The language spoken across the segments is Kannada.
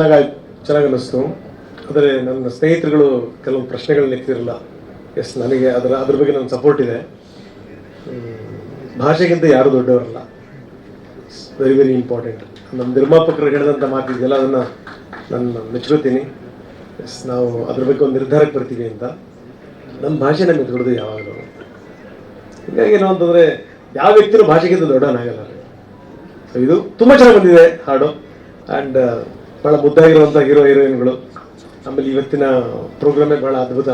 ಚೆನ್ನಾಗಿ ಚೆನ್ನಾಗಿ ಅನ್ನಿಸ್ತು. ಆದರೆ ನನ್ನ ಸ್ನೇಹಿತರುಗಳು ಕೆಲವು ಪ್ರಶ್ನೆಗಳನ್ನ ಎತ್ತಿರಲ್ಲ ಎಸ್, ನನಗೆ ಅದರ ಅದ್ರ ಬಗ್ಗೆ ನನ್ನ ಸಪೋರ್ಟ್ ಇದೆ. ಭಾಷೆಗಿಂತ ಯಾರು ದೊಡ್ಡವರಲ್ಲ. ವೆರಿ ವೆರಿ ಇಂಪಾರ್ಟೆಂಟ್ ನಮ್ಮ ನಿರ್ಮಾಪಕರು ಹೇಳಿದಂಥ ಮಾತಿದೆಯಲ್ಲ ಅದನ್ನು ನಾನು ಮೆಚ್ಕೋತೀನಿ ಎಸ್ ನಾವು ಅದ್ರ ಬಗ್ಗೆ ಒಂದು ನಿರ್ಧಾರಕ್ಕೆ ಬರ್ತೀವಿ ಅಂತ. ನಮ್ಮ ಭಾಷೆ ನಮಗೆ ದೊಡ್ಡದು ಯಾವಾಗಲೂ. ಹೀಗಾಗಿ ಏನು ಅಂತಂದರೆ, ಯಾವ ವ್ಯಕ್ತಿನೂ ಭಾಷೆಗಿಂತ ದೊಡ್ಡವನಾಗಲ್ಲ. ಇದು ತುಂಬ ಚೆನ್ನಾಗಿ ಬಂದಿದೆ, ಹಾಡು. ಆ್ಯಂಡ್ ಭಾಳ ಮುದ್ದಾಗಿರುವಂಥ ಹೀರೋ ಹೀರೋಯಿನ್ಗಳು. ಆಮೇಲೆ ಇವತ್ತಿನ ಪ್ರೋಗ್ರಾಮೇ ಭಾಳ ಅದ್ಭುತ.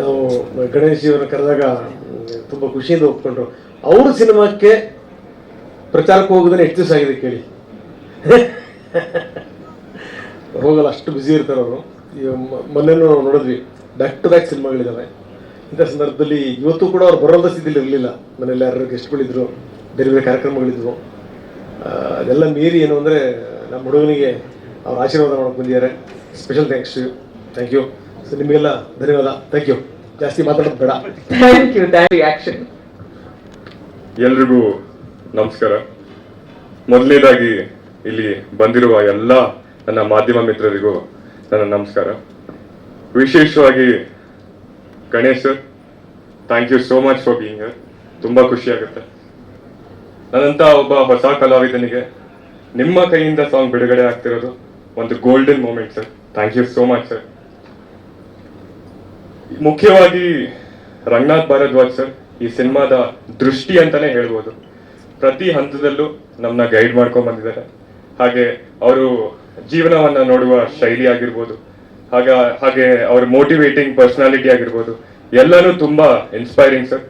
ನಾವು ಗಣೇಶ್ ಅವರನ್ನ ಕರೆದಾಗ ತುಂಬ ಖುಷಿಯಿಂದ ಒಪ್ಕೊಂಡ್ರು. ಅವ್ರ ಸಿನಿಮಾಕ್ಕೆ ಪ್ರಚಾರಕ್ಕೆ ಹೋಗೋದನ್ನ ಹೆಚ್ಚು ದಿವಸ ಆಗಿದೆ ಕೇಳಿ? ಹೋಗಲ್ಲ, ಅಷ್ಟು ಬ್ಯುಸಿ ಇರ್ತಾರೆ ಅವರು. ಮೊನ್ನೆನೂ ನಾವು ನೋಡಿದ್ವಿ ಬ್ಯಾಕ್ ಟು ಬ್ಯಾಕ್ ಸಿನಿಮಾಗಳಿದ್ದಾವೆ ಇಂಥ ಸಂದರ್ಭದಲ್ಲಿ ಇವತ್ತು ಕೂಡ ಅವ್ರು ಬರೋದ ಸ್ಥಿತಿಲಿ ಇರಲಿಲ್ಲ. ಮನೇಲಿ ಯಾರು ಗೆಸ್ಟ್ಗಳಿದ್ರು ಬೇರೆ ಬೇರೆ ಕಾರ್ಯಕ್ರಮಗಳಿದ್ವು. ಅದೆಲ್ಲ ಮೀರಿ ಏನು ಅಂದರೆ ನಮ್ಮ ಹುಡುಗನಿಗೆ ಅವ್ರ ಆಶೀರ್ವಾದ ಮಾಡಕ್ಕೆ ಬಂದಿದ್ದಾರೆ. Special thanks thank you so ನಿಮಗೆಲ್ಲ ಧನ್ಯವಾದ. ಥ್ಯಾಂಕ್ ಯು ಜಾಸ್ತಿ ಮಾತಾಡೋದು ಬೇಡ. Thank you action. ಎಲ್ರಿಗೂ ನಮಸ್ಕಾರ. ಮೊದಲನೇದಾಗಿ ಇಲ್ಲಿ ಬಂದಿರುವ ಎಲ್ಲ ನನ್ನ ಮಾಧ್ಯಮ ಮಿತ್ರರಿಗೂ ನನ್ನ ನಮಸ್ಕಾರ. ವಿಶೇಷವಾಗಿ Ganesh sir thank you so much for being ತುಂಬಾ ಖುಷಿ ಆಗುತ್ತೆ. ನನ್ನಂತ ಒಬ್ಬ ಹೊಸ ಕಲಾವಿದನಿಗೆ ನಿಮ್ಮ ಕೈಯಿಂದ ಸಾಂಗ್ ಬಿಡುಗಡೆ ಆಗ್ತಿರೋದು ಒಂದು golden moment sir thank you so much sir ಮುಖ್ಯವಾಗಿ ರಂಗನಾಥ್ ಭಾರದ್ವಾಜ್ ಸರ್ ಈ ಸಿನಿಮಾದ ದೃಷ್ಟಿ ಅಂತಾನೆ ಹೇಳ್ಬೋದು. ಪ್ರತಿ ಹಂತದಲ್ಲೂ ನಮ್ಮನ್ನ ಗೈಡ್ ಮಾಡ್ಕೊಂಡ್ ಬಂದಿದ್ದಾರೆ. ಹಾಗೆ ಅವರು ಜೀವನವನ್ನ ನೋಡುವ ಶೈಲಿ ಆಗಿರ್ಬೋದು, ಹಾಗ, ಹಾಗೆ ಅವ್ರ ಮೋಟಿವೇಟಿಂಗ್ ಪರ್ಸನಾಲಿಟಿ ಆಗಿರ್ಬೋದು, ಎಲ್ಲಾನು ತುಂಬಾ inspiring sir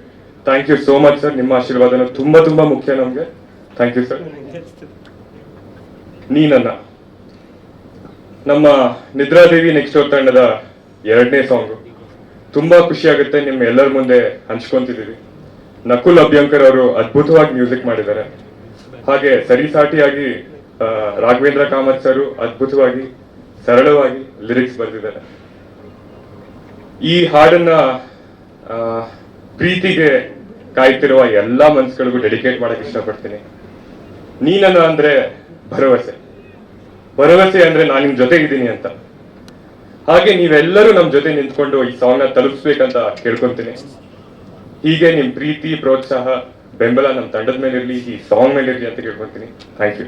thank you so much sir ನಿಮ್ಮ ಆಶೀರ್ವಾದನು ತುಂಬಾ ತುಂಬಾ ಮುಖ್ಯ ನಮಗೆ. ಥ್ಯಾಂಕ್ ಯು ಸರ್ ನೀನನ್ನ. ನಮ್ಮ ನಿದ್ರಾದೇವಿ ನೆಕ್ಸ್ಟ್ ತಂಡದ ಎರಡನೇ ಸಾಂಗು ತುಂಬಾ ಖುಷಿ ಆಗುತ್ತೆ ನಿಮ್ಮ ಎಲ್ಲರ ಮುಂದೆ ಹಂಚ್ಕೊಂತಿದ್ದೀವಿ. ನಕುಲ್ ಅಭ್ಯಂಕರ್ ಅವರು ಅದ್ಭುತವಾಗಿ ಮ್ಯೂಸಿಕ್ ಮಾಡಿದ್ದಾರೆ. ಹಾಗೆ ಸರಿಸಾಟಿಯಾಗಿ ರಾಘವೇಂದ್ರ ಕಾಮತ್ ಸರ್ ಅದ್ಭುತವಾಗಿ, ಸರಳವಾಗಿ ಲಿರಿಕ್ಸ್ ಬರೆದಿದ್ದಾರೆ. ಈ ಹಾಡನ್ನ ಪ್ರೀತಿಗೆ ಕಾಯ್ತಿರುವ ಎಲ್ಲಾ ಮನ್ಸುಗಳಿಗೂ ಡೆಡಿಕೇಟ್ ಮಾಡಕ್ ಇಷ್ಟಪಡ್ತೀನಿ. ನೀನನ್ನ ಅಂದ್ರೆ ಭರವಸೆ. ಭರವಸೆ ಅಂದ್ರೆ ನಾನು ನಿಮ್ ಜೊತೆಗಿದ್ದೀನಿ ಅಂತ. ಹಾಗೆ ನೀವೆಲ್ಲರೂ ನಮ್ ಜೊತೆ ನಿಂತ್ಕೊಂಡು ಈ ಸಾಂಗ್ನ ತಲುಪಿಸ್ಬೇಕಂತ ಕೇಳ್ಕೊಂತೀನಿ. ಹೀಗೆ ನಿಮ್ ಪ್ರೀತಿ, ಪ್ರೋತ್ಸಾಹ, ಬೆಂಬಲ ನಮ್ ತಂಡದ ಮೇಲೆ ಇರಲಿ ಈ ಸಾಂಗ್ ಮೇಲೆ ಇರಲಿ ಅಂತ ಕೇಳ್ಕೊಂತೀನಿ. ಥ್ಯಾಂಕ್ ಯು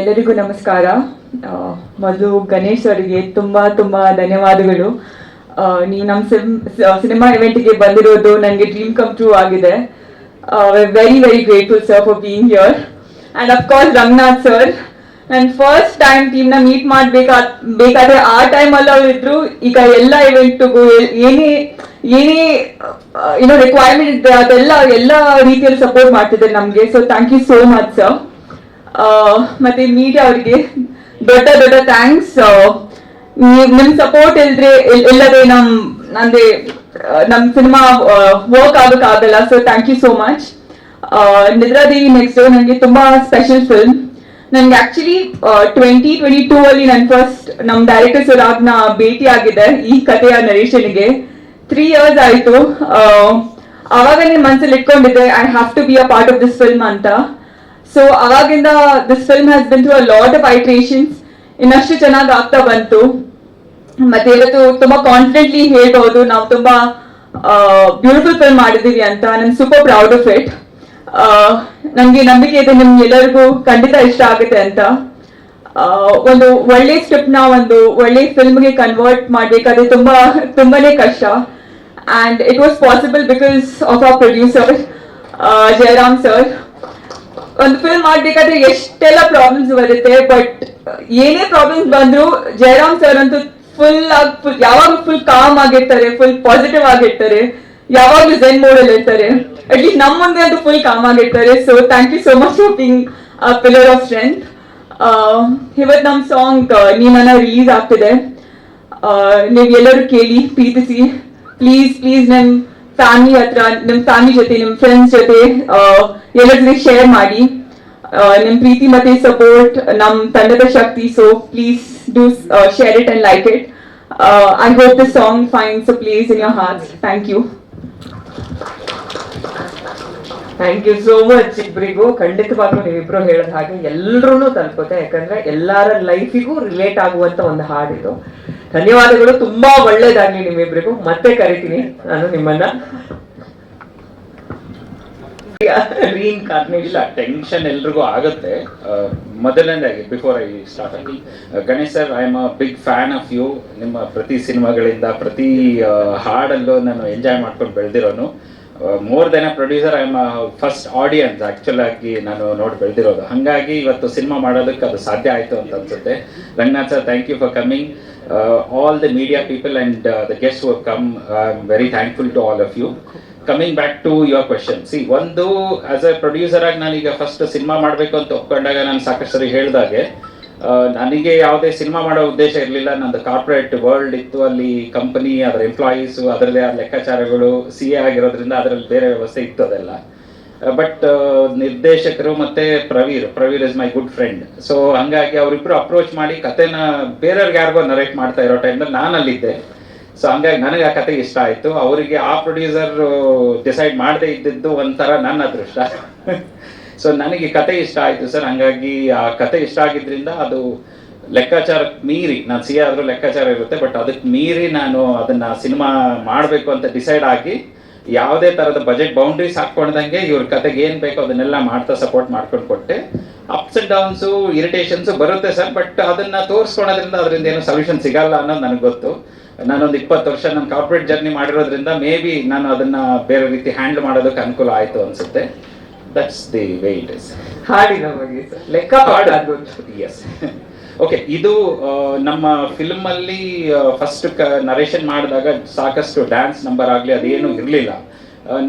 ಎಲ್ಲರಿಗೂ ನಮಸ್ಕಾರ. ಮೊದಲು ಗಣೇಶ್ ಅವರಿಗೆ ತುಂಬಾ ತುಂಬಾ ಧನ್ಯವಾದಗಳು. ನೀವು ನಮ್ಮ ಸಿನಿಮಾ ಇವೆಂಟ್ಗೆ ಬಂದಿರೋದು ನನಗೆ ಡ್ರೀಮ್ ಕಮ್ ಟ್ರೂ ಆಗಿದೆ. Very very grateful sir for being here and of course Ranganath sir ನಾನು ಫಸ್ಟ್ ಟೈಮ್ ಟೀಮ್ನ ಮೀಟ್ ಮಾಡ್ಬೇಕಾ ಬೇಕಾದ್ರೆ ಆ ಟೈಮಲ್ಲಿ ಅವ್ರು ಇದ್ರು ಈಗ ಎಲ್ಲ ಇವೆಂಟ್ಗೂ ಏನೇ ಏನೇ ಏನೋ ರಿಕ್ವೈರ್ಮೆಂಟ್ ಇದೆ ಅದೆಲ್ಲ ಎಲ್ಲ ರೀತಿಯಲ್ಲಿ ಸಪೋರ್ಟ್ ಮಾಡ್ತಿದ್ದಾರೆ ನಮಗೆ so thank you so much sir ಮತ್ತೆ ಮೀಡಿಯಾ ಅವರಿಗೆ ದೊಡ್ಡ ದೊಡ್ಡ ಥ್ಯಾಂಕ್ಸ್ ನಿಮ್ ಸಪೋರ್ಟ್ ಇಲ್ದ್ರೆ ಎಲ್ಲದೇ ಇಲ್ಲದೆ ನಮ್ ನಂದೆ ನಮ್ ಸಿನಿಮಾ ವರ್ಕ್ ಆಗಲ್ಲ so thank you so much Nidradevi next ನನಗೆ ತುಂಬಾ ಸ್ಪೆಷಲ್ ಫಿಲ್ಮ್ ನನ್ಗೆ ಆಕ್ಚುಲಿ ಟ್ವೆಂಟಿ ಟ್ವೆಂಟಿ ಟೂ ಅಲ್ಲಿ ನನ್ ಫಸ್ಟ್ ನಮ್ ಡೈರೆಕ್ಟರ್ ಸುರಾಗ್ನ ಭೇಟಿ ಆಗಿದೆ ಈ ಕಥೆಯ ನರೇಶನ್ಗೆ ತ್ರೀ ಇಯರ್ಸ್ ಆಯ್ತು. ಆ, ಅವಾಗ ನಿನ್ ಮನ್ಸಲ್ಲಿ ಇಟ್ಕೊಂಡಿದ್ದೆ I have to be a part of this film ಅಂತ. ಸೊ ಅವಾಗಿಂದ this film has been to a lot of iterations ಇನ್ನಷ್ಟು ಚೆನ್ನಾಗಿ ಆಗ್ತಾ ಬಂತು. ಮತ್ತೆ ಇವತ್ತು ತುಂಬಾ ಕಾನ್ಫಿಡೆಂಟ್ಲಿ ಹೇಳ್ಬಹುದು. ನಾವು ತುಂಬಾ ಬ್ಯೂಟಿಫುಲ್ ಫಿಲ್ಮ್ ಮಾಡಿದೀವಿ ಅಂತ. ನನ್ ಸೂಪರ್ ಪ್ರೌಡ್ ಆಫ್ ಇಟ್ ನಮ್ಗೆ ನಂಬಿಕೆ ಇದೆ ನಿಮ್ಗೆ ಎಲ್ಲರಿಗೂ ಖಂಡಿತ ಇಷ್ಟ ಆಗುತ್ತೆ ಅಂತ. ಒಂದು ಒಳ್ಳೆ ಸ್ಟೆಪ್ನ ಒಂದು ಒಳ್ಳೆ ಫಿಲ್ಮ್ಗೆ ಕನ್ವರ್ಟ್ ಮಾಡ್ಬೇಕಾದ್ರೆ ತುಂಬಾ, ತುಂಬಾನೇ ಕಷ್ಟ. And it was possible because of our producer Jayaram sir ಒಂದು ಫಿಲ್ಮ್ ಮಾಡ್ಬೇಕಾದ್ರೆ ಎಷ್ಟೆಲ್ಲ ಪ್ರಾಬ್ಲಮ್ಸ್ ಬರುತ್ತೆ ಬಟ್ ಏನೇ ಪ್ರಾಬ್ಲಮ್ಸ್ ಬಂದ್ರು ಜಯರಾಮ್ ಸರ್ ಅಂತೂ ಫುಲ್ ಫುಲ್ ಯಾವಾಗ ಫುಲ್ ಕಾಮ್ ಆಗಿರ್ತಾರೆ ಫುಲ್ ಪಾಸಿಟಿವ್ ಆಗಿರ್ತಾರೆ, ಯಾವಾಗ್ಲೂ ಜೆನ್ ಮೋಡ್ ಅಲ್ಲಿ ಇರ್ತಾರೆ. ಅಟ್ಲೀಸ್ಟ್ ನಮ್ಮ ಮುಂದೆ ಅದು ಫುಲ್ ಕಾಮ್ ಆಗಿರ್ತಾರೆ. So thank you so much for being pillar of strength ಇವತ್ತು ನಮ್ ಸಾಂಗ್ ನಿಮ್ಮನ್ನ ರಿಲೀಸ್ ಆಗ್ತಿದೆ. ನೀವು ಎಲ್ಲರೂ ಕೇಳಿ, ಪ್ರೀತಿಸಿ. ಪ್ಲೀಸ್ ಪ್ಲೀಸ್ ನಿಮ್ ಫ್ಯಾಮಿಲಿ ಹತ್ರ, ನಿಮ್ ಫ್ಯಾಮಿಲಿ ಜೊತೆ, ನಿಮ್ ಫ್ರೆಂಡ್ಸ್ ಜೊತೆ ಎಲ್ಲರ ಶೇರ್ ಮಾಡಿ. ನಿಮ್ ಪ್ರೀತಿ ಮತ್ತೆ ಸಪೋರ್ಟ್ ನಮ್ ತಂಡದ ಶಕ್ತಿ so please do share it and like it I hope the song finds place in your heart thank you thank you so much ಇಬ್ಬರಿಗೂ ಖಂಡಿತವಾಗ್ಲೂ ನೀವಿಬ್ರು ಹೇಳಿದ ಹಾಗೆ ಎಲ್ಲರೂ ತಲುಪುತ್ತೆ, ಯಾಕಂದ್ರೆ ಎಲ್ಲರ ಲೈಫಿಗೂ ರಿಲೇಟ್ ಆಗುವಂತ ಒಂದು ಹಾಡಿದು ಧನ್ಯವಾದಗಳು, ತುಂಬಾ ಒಳ್ಳೇದಾಗ್ಲಿ ನಿಮ್ಮಿಬ್ರಿಗೂ. ಮತ್ತೆ ಕರಿತೀನಿ ನಾನು ನಿಮ್ಮನ್ನ. ಇಲ್ಲ ಟೆನ್ಷನ್ ಎಲ್ರಿಗೂ ಆಗುತ್ತೆ. ಮೊದಲನೇದಾಗಿ ಬಿಫೋರ್ ಐ ಸ್ಟಾರ್ಟ್ ಆಗಿ Ganesh sir I am a big fan of you ನಿಮ್ಮ ಪ್ರತಿ ಸಿನಿಮಾಗಳಿಂದ ಪ್ರತಿ ಹಾಡಲ್ಲೂ ನಾನು ಎಂಜಾಯ್ ಮಾಡ್ಕೊಂಡು ಬೆಳೆದಿರೋನು. More than a producer I am first audience actual ಆಗಿ ನಾನು ನೋಡಿ ಬೆಳೆದಿರೋದು. ಹಾಗಾಗಿ ಇವತ್ತು ಸಿನಿಮಾ ಮಾಡೋದಕ್ಕೆ ಅದು ಸಾಧ್ಯ ಆಯಿತು ಅಂತ ಅನ್ಸುತ್ತೆ. Ranganath sir thank you for coming all the media people and the guest welcome I am very thankful to all of you coming back to your question see ಒಂದು ಆಸ್ ಎ ಪ್ರೊಡ್ಯೂಸರ್ ಆಗಿ ನಾನೀಗ ಫಸ್ಟ್ ಸಿನಿಮಾ ಮಾಡಬೇಕು ಅಂತ ಒಪ್ಕೊಂಡಾಗ ನಾನು ಸಾಕಷ್ಟು ಸರಿ ಹೇಳಿದಾಗೆ ನನಗೆ ಯಾವುದೇ ಸಿನಿಮಾ ಮಾಡೋ ಉದ್ದೇಶ ಇರಲಿಲ್ಲ. ನಂದು ಕಾರ್ಪೊರೇಟ್ ವರ್ಲ್ಡ್ ಇತ್ತು. ಅಲ್ಲಿ ಕಂಪನಿ ಅದರ ಎಂಪ್ಲಾಯೀಸು ಅದರಲ್ಲೇ ಆದ ಲೆಕ್ಕಾಚಾರಗಳು ಸಿ ಎ ಆಗಿರೋದ್ರಿಂದ ಅದರಲ್ಲಿ ಬೇರೆ ವ್ಯವಸ್ಥೆ ಇತ್ತು ಅದೆಲ್ಲ. ಬಟ್ ನಿರ್ದೇಶಕರು ಮತ್ತೆ Praveer Praveer is my good friend so ಹಂಗಾಗಿ ಅವರಿಬ್ರು ಅಪ್ರೋಚ್ ಮಾಡಿ ಕತೆನ ಬೇರೆಯವ್ರಿಗೆ ಯಾರಿಗೋ ನರೇಟ್ ಮಾಡ್ತಾ ಇರೋ ಟೈಮಲ್ಲಿ ನಾನು ಅಲ್ಲಿದ್ದೆ ಸೊ ಹಂಗಾಗಿ ನನಗೆ ಆ ಕತೆ ಇಷ್ಟ ಆಯ್ತು. ಅವರಿಗೆ ಆ ಪ್ರೊಡ್ಯೂಸರ್ ಡಿಸೈಡ್ ಮಾಡದೇ ಇದ್ದಿದ್ದು ಒಂಥರ ನನ್ನ ಅದೃಷ್ಟ. ಸೊ ನನಗೆ ಕತೆ ಇಷ್ಟ ಆಯ್ತು ಸರ್. ಹಂಗಾಗಿ ಆ ಕತೆ ಇಷ್ಟ ಆಗಿದ್ರಿಂದ ಅದು ಲೆಕ್ಕಾಚಾರಕ್ಕೆ ಮೀರಿ, ನಾನು ಸಿ ಆದರೂ ಲೆಕ್ಕಾಚಾರ ಇರುತ್ತೆ, ಬಟ್ ಅದಕ್ಕೆ ಮೀರಿ ನಾನು ಅದನ್ನ ಸಿನಿಮಾ ಮಾಡಬೇಕು ಅಂತ ಡಿಸೈಡ್ ಆಗಿ ಯಾವುದೇ ತರದ ಬಜೆಟ್ ಬೌಂಡ್ರೀಸ್ ಹಾಕೊಂಡಂಗೆ ಇವ್ರ ಕತೆಗೆ ಏನು ಬೇಕೋ ಅದನ್ನೆಲ್ಲ ಮಾಡ್ತಾ ಸಪೋರ್ಟ್ ಮಾಡ್ಕೊಂಡು ಕೊಟ್ಟೆ. ಅಪ್ಸ್ ಅಂಡ್ ಡೌನ್ಸು ಇರಿಟೇಷನ್ಸು ಬರುತ್ತೆ ಸರ್, ಬಟ್ ಅದನ್ನ ತೋರಿಸ್ಕೊಳೋದ್ರಿಂದ ಅದರಿಂದ ಏನು ಸೊಲ್ಯೂಷನ್ ಸಿಗಲ್ಲ ಅನ್ನೋದು ನನಗೆ ಗೊತ್ತು. ನಾನೊಂದು ಇಪ್ಪತ್ತು ವರ್ಷ ನನ್ನ ಕಾರ್ಪೊರೇಟ್ ಜರ್ನಿ ಮಾಡಿರೋದ್ರಿಂದ ಮೇ ಬಿ ನಾನು ಅದನ್ನ ಬೇರೆ ರೀತಿ ಹ್ಯಾಂಡಲ್ ಮಾಡೋದಕ್ಕೆ ಅನುಕೂಲ ಆಯ್ತು ಅನ್ಸುತ್ತೆ. That's the way it is ಹಾಡಿನ ಬಗ್ಗೆ ಲೆಕ್ಕ ಎಸ್ ಓಕೆ ಇದು ನಮ್ಮ ಫಿಲ್ಮ್ ಅಲ್ಲಿ ಫಸ್ಟ್ ನರೇಷನ್ ಮಾಡಿದಾಗ ಸಾಕಷ್ಟು ಡ್ಯಾನ್ಸ್ ನಂಬರ್ ಆಗಲಿ ಅದೇನು ಇರಲಿಲ್ಲ.